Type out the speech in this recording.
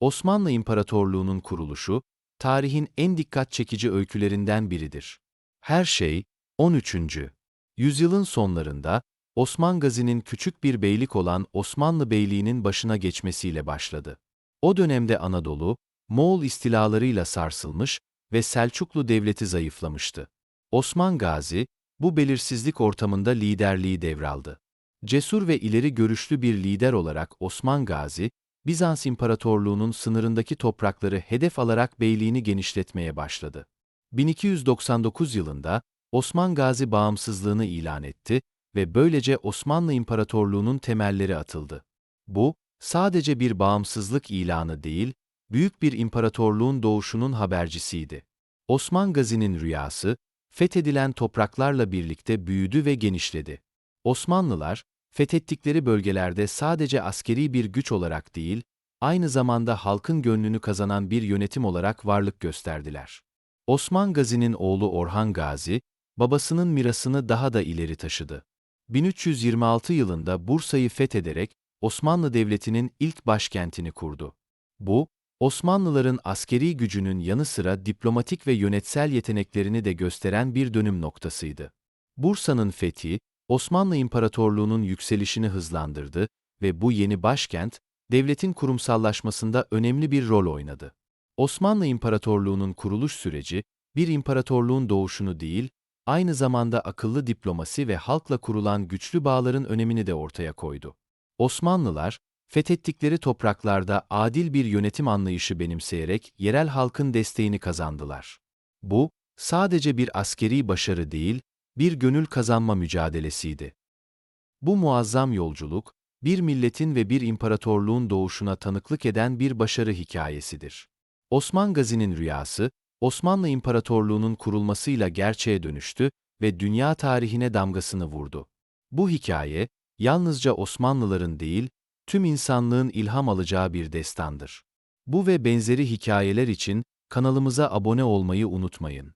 Osmanlı İmparatorluğu'nun kuruluşu, tarihin en dikkat çekici öykülerinden biridir. Her şey, 13. yüzyılın sonlarında, Osman Gazi'nin küçük bir beylik olan Osmanlı Beyliği'nin başına geçmesiyle başladı. O dönemde Anadolu, Moğol istilalarıyla sarsılmış ve Selçuklu devleti zayıflamıştı. Osman Gazi, bu belirsizlik ortamında liderliği devraldı. Cesur ve ileri görüşlü bir lider olarak Osman Gazi, Bizans İmparatorluğu'nun sınırındaki toprakları hedef alarak beyliğini genişletmeye başladı. 1299 yılında Osman Gazi bağımsızlığını ilan etti ve böylece Osmanlı İmparatorluğu'nun temelleri atıldı. Bu, sadece bir bağımsızlık ilanı değil, büyük bir imparatorluğun doğuşunun habercisiydi. Osman Gazi'nin rüyası, fethedilen topraklarla birlikte büyüdü ve genişledi. Osmanlılar, fethettikleri bölgelerde sadece askeri bir güç olarak değil, aynı zamanda halkın gönlünü kazanan bir yönetim olarak varlık gösterdiler. Osman Gazi'nin oğlu Orhan Gazi, babasının mirasını daha da ileri taşıdı. 1326 yılında Bursa'yı fethederek Osmanlı Devleti'nin ilk başkentini kurdu. Bu, Osmanlıların askeri gücünün yanı sıra diplomatik ve yönetsel yeteneklerini de gösteren bir dönüm noktasıydı. Bursa'nın fethi, Osmanlı İmparatorluğu'nun yükselişini hızlandırdı ve bu yeni başkent, devletin kurumsallaşmasında önemli bir rol oynadı. Osmanlı İmparatorluğu'nun kuruluş süreci, bir imparatorluğun doğuşunu değil, aynı zamanda akıllı diplomasi ve halkla kurulan güçlü bağların önemini de ortaya koydu. Osmanlılar, fethettikleri topraklarda adil bir yönetim anlayışı benimseyerek yerel halkın desteğini kazandılar. Bu, sadece bir askeri başarı değil, bir gönül kazanma mücadelesiydi. Bu muazzam yolculuk, bir milletin ve bir imparatorluğun doğuşuna tanıklık eden bir başarı hikayesidir. Osman Gazi'nin rüyası, Osmanlı İmparatorluğu'nun kurulmasıyla gerçeğe dönüştü ve dünya tarihine damgasını vurdu. Bu hikaye, yalnızca Osmanlıların değil, tüm insanlığın ilham alacağı bir destandır. Bu ve benzeri hikayeler için kanalımıza abone olmayı unutmayın.